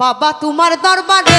বাবা তোমার দরবারে।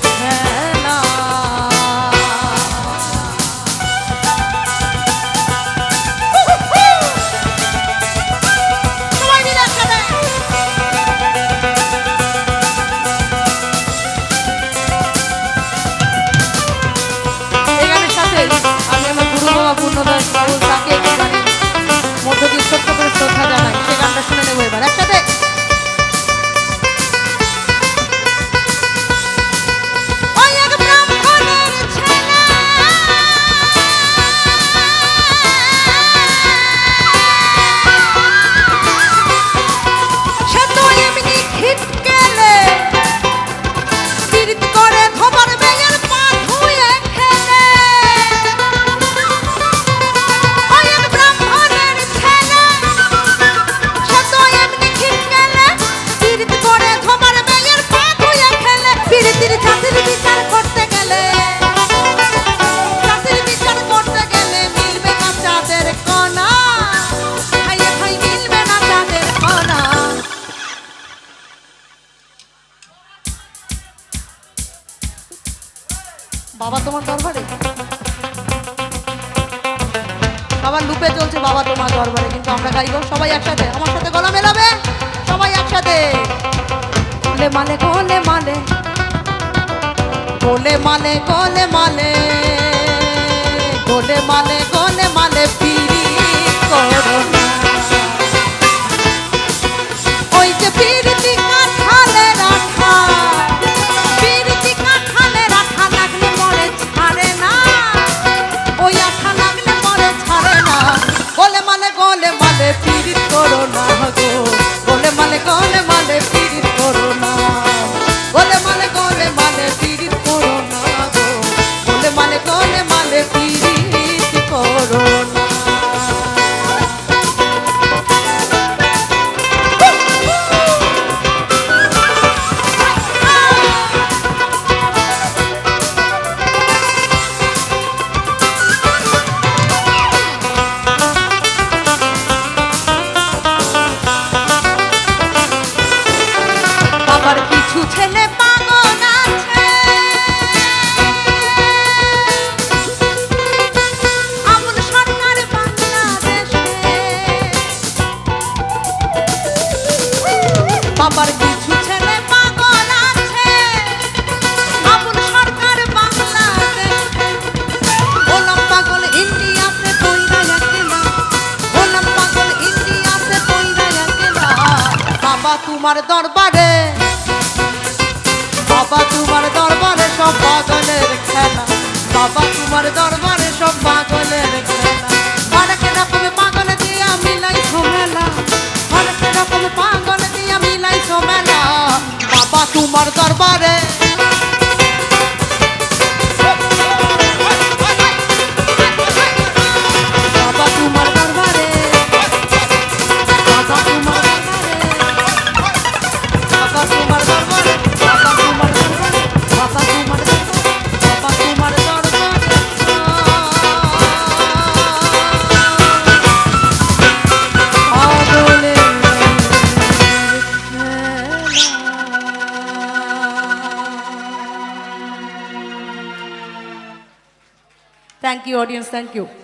বাবা তোমার দরবারে? আমার লুপে চলছে বাবা তোমার দরবারে, কিন্তু আমরা গাইব সবাই একসাথে। আমার সাথে গলা মেলাবে? সবাই একসাথে। কোলে মালে, কলে মালে। কোলে মালে, কলে মালে। কোলে মালে, কলে মালে, পিড়ি করুন পীড়িত করো না গো। বলে মালে গলে মালে পীড়িত করো না। বলে তোমার দরবারে বাবা তোমার দরবারে সব বাগানের খেলা। Thank you, audience. Thank you.